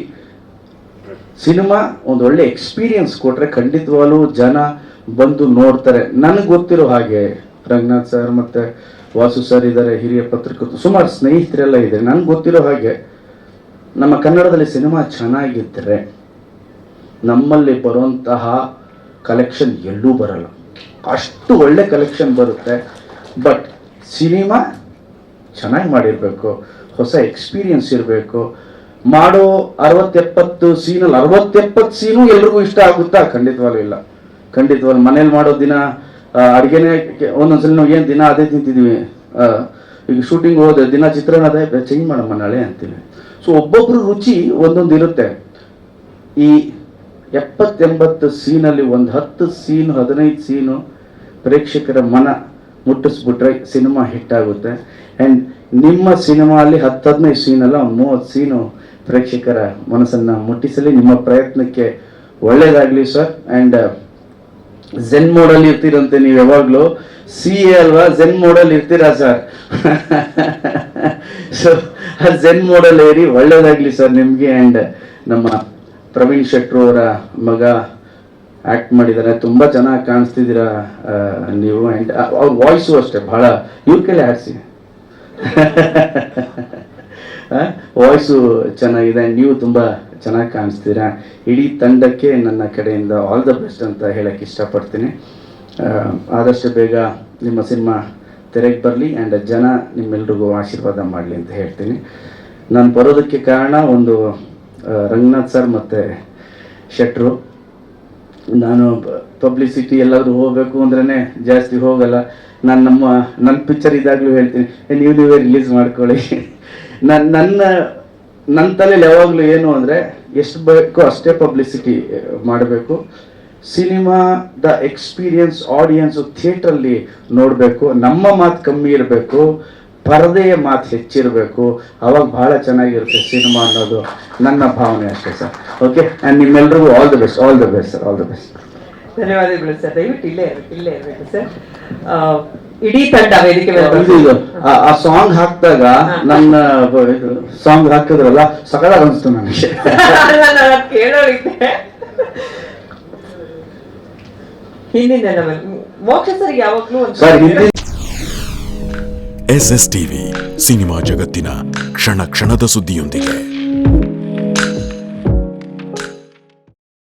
ಸಿನಿಮಾ ಒಂದು ಒಳ್ಳೆ ಎಕ್ಸ್ಪೀರಿಯನ್ಸ್ ಕೊಟ್ರೆ ಖಂಡಿತವಾಗ್ಲೂ ಜನ ಬಂದು ನೋಡ್ತಾರೆ. ನನಗೆ ಗೊತ್ತಿರೋ ಹಾಗೆ ರಂಗನಾಥ್ ಸರ್ ಮತ್ತೆ ವಾಸು ಸರ್ ಇದ್ದಾರೆ ಹಿರಿಯ ಪತ್ರಕರ್ತರು ಸುಮಾರು ಸ್ನೇಹಿತರೆಲ್ಲ ಇದೆ ನನಗೆ ಗೊತ್ತಿರೋ ಹಾಗೆ ನಮ್ಮ ಕನ್ನಡದಲ್ಲಿ ಸಿನಿಮಾ ಚೆನ್ನಾಗಿದ್ದರೆ ನಮ್ಮಲ್ಲಿ ಬರುವಂತಹ ಕಲೆಕ್ಷನ್ ಎಲ್ಲೂ ಬರಲ್ಲ. ಅಷ್ಟು ಒಳ್ಳೆ ಕಲೆಕ್ಷನ್ ಬರುತ್ತೆ. ಬಟ್ ಸಿನಿಮಾ ಚೆನ್ನಾಗಿ ಮಾಡಿರಬೇಕು. ಹೊಸ ಎಕ್ಸ್ಪೀರಿಯನ್ಸ್ ಇರಬೇಕು. ಮಾಡೋ ಅರವತ್ತೆಪ್ಪತ್ತು ಸೀನಲ್ಲಿ ಅರವತ್ತೆಪ್ಪತ್ತು ಸೀನು ಎಲ್ರಿಗೂ ಇಷ್ಟ ಆಗುತ್ತಾ? ಖಂಡಿತವಾಗ್ಲೂ ಇಲ್ಲ. ಖಂಡಿತವಾಗ್ಲೂ ಮನೇಲಿ ಮಾಡೋ ದಿನ ಅಡ್ಗೆನೇ ಒಂದೊಂದ್ಸಲ ನಾವು ಏನು ದಿನ ಅದೇ ತಿಂತಿದ್ದೀವಿ ಆ, ಈಗ ಶೂಟಿಂಗ್ ಹೋದೆ ದಿನ ಚಿತ್ರಾನ್ನ ಅದೇ ಚೇಂಜ್ ಮಾಡಮ್ಮ ನಾಳೆ ಅಂತೀವಿ. ಸೊ ಒಬ್ಬೊಬ್ರು ರುಚಿ ಒಂದೊಂದು ಇರುತ್ತೆ. ಈ ಎಪ್ಪತ್ತೆಂಬತ್ತು ಸೀನಲ್ಲಿ ಒಂದು ಹತ್ತು ಸೀನು ಹದಿನೈದು ಸೀನು ಪ್ರೇಕ್ಷಕರ ಮನ ಮುಟ್ಟಿಸ್ಬಿಟ್ರೆ ಸಿನಿಮಾ ಹಿಟ್ ಆಗುತ್ತೆ. ಆ್ಯಂಡ್ ನಿಮ್ಮ ಸಿನಿಮಾ ಅಲ್ಲಿ ಹತ್ತು ಹದಿನೈದು ಸೀನಲ್ಲ ಒಂದು ಮೂವತ್ತು ಸೀನು ಪ್ರೇಕ್ಷಕರ ಮನಸ್ಸನ್ನು ಮುಟ್ಟಿಸಲಿ. ನಿಮ್ಮ ಪ್ರಯತ್ನಕ್ಕೆ ಒಳ್ಳೆಯದಾಗಲಿ ಸರ್ ಆ್ಯಂಡ್ ಝೆನ್ ಮೋಡಲ್ಲಿ ಇರ್ತೀರಂತೆ ನೀವು ಯಾವಾಗಲೂ. ಸಿ ಎ ಅಲ್ವಾ? ಝೆನ್ ಮೋಡಲ್ ಇರ್ತೀರಾ ಸರ್ ಸೊ ಆ ಝೆನ್ ಮೋಡಲ್ ಏರಿ ಒಳ್ಳೇದಾಗ್ಲಿ ಸರ್ ನಿಮಗೆ ಆ್ಯಂಡ್ ನಮ್ಮ ಪ್ರವೀಣ್ ಶೆಟ್ರು ಅವರ ಮಗ ಆ್ಯಕ್ಟ್ ಮಾಡಿದ್ದಾರೆ ತುಂಬ ಚೆನ್ನಾಗಿ ಕಾಣಿಸ್ತಿದ್ದೀರಾ ನೀವು ಆ್ಯಂಡ್ ಅವ್ರ ವಾಯ್ಸು ಅಷ್ಟೇ ಭಾಳ ಇವ್ರ ಕೈಲಿ ಆಡಿಸಿ ವಾಯ್ಸು ಚೆನ್ನಾಗಿದೆ ಆ್ಯಂಡ್ ನೀವು ತುಂಬ ಚೆನ್ನಾಗಿ ಕಾಣಿಸ್ತೀರಾ? ಇಡೀ ತಂಡಕ್ಕೆ ನನ್ನ ಕಡೆಯಿಂದ ಆಲ್ ದ ಬೆಸ್ಟ್ ಅಂತ ಹೇಳಕ್ಕೆ ಇಷ್ಟಪಡ್ತೀನಿ. ಆದಷ್ಟು ಬೇಗ ನಿಮ್ಮ ಸಿನಿಮಾ ತೆರೆಗೆ ಬರಲಿ ಆ್ಯಂಡ್ ಜನ ನಿಮ್ಮೆಲ್ರಿಗೂ ಆಶೀರ್ವಾದ ಮಾಡಲಿ ಅಂತ ಹೇಳ್ತೀನಿ. ನಾನು ಬರೋದಕ್ಕೆ ಕಾರಣ ಒಂದು ರಂಗನಾಥ್ ಸರ್ ಮತ್ತು ಶೆಟ್ರು. ನಾನು ಪಬ್ಲಿಸಿಟಿ ಎಲ್ಲಾದರೂ ಹೋಗಬೇಕು ಅಂದ್ರೇ ಜಾಸ್ತಿ ಹೋಗಲ್ಲ. ನಾನು ನಮ್ಮ ನನ್ನ ಪಿಕ್ಚರ್ ಇದಾಗಲೂ ಹೇಳ್ತೀನಿ. ನೀವು ನೀವೇ ರಿಲೀಸ್ ಮಾಡ್ಕೊಳ್ಳಿ. ನನ್ನ ನನ್ನ ನನ್ನ ತಲೆಯಲ್ಲಿ ಯಾವಾಗಲೂ ಏನು ಅಂದರೆ ಎಷ್ಟು ಬೇಕೋ ಅಷ್ಟೇ ಪಬ್ಲಿಸಿಟಿ ಮಾಡಬೇಕು. ಸಿನಿಮಾದ ಎಕ್ಸ್ಪೀರಿಯನ್ಸ್ ಆಡಿಯನ್ಸು ಥಿಯೇಟ್ರಲ್ಲಿ ನೋಡಬೇಕು. ನಮ್ಮ ಮಾತು ಕಮ್ಮಿ ಇರಬೇಕು. ಪರದೆಯ ಮಾತು ಹೆಚ್ಚಿರಬೇಕು. ಅವಾಗ ಬಹಳ ಚೆನ್ನಾಗಿರುತ್ತೆ ಸಿನಿಮಾ ಅನ್ನೋದು. ನನ್ನ ಭಾವನೆ ಅಷ್ಟೇ ಸರ್. ಓಕೆ ಆ್ಯಂಡ್ ನಿಮ್ಮೆಲ್ಲರಿಗೂ all the best all the best sir all the best ಧನ್ಯವಾದಗಳು ಸರ್. ದಯವಿಟ್ಟು ಇಲ್ಲೇ ಇರಬೇಕು ಇಲ್ಲೇ ಇರಬೇಕು ಸರ್. ಇಡೀ ತಂಡ ವೇದಿಕೆ ಮೇಲೆ ಇದು ಇದು ಆ- ಸಾಂಗ್ ಹಾಕಿದಾಗ ನನ್ನ ಸಾಂಗ್ ಹಾಕಿದ್ರಲ್ಲ ಸಕಲ ಅನ್ಸ್ತು ನನಗೆ. ನಾನು ಹಿಂದಿನ ಮೋಕ್ಷ ಸರ್ ಯಾವಾಗ್ಲೂ ಒಂದು ಸರ್ ಹಿಂದಿ ಎಸ್ ಎಸ್ ಟಿವಿ ಸಿನಿಮಾ ಜಗತ್ತಿನ ಕ್ಷಣ ಕ್ಷಣದ ಸುದ್ದಿಯೊಂದಿಗೆ.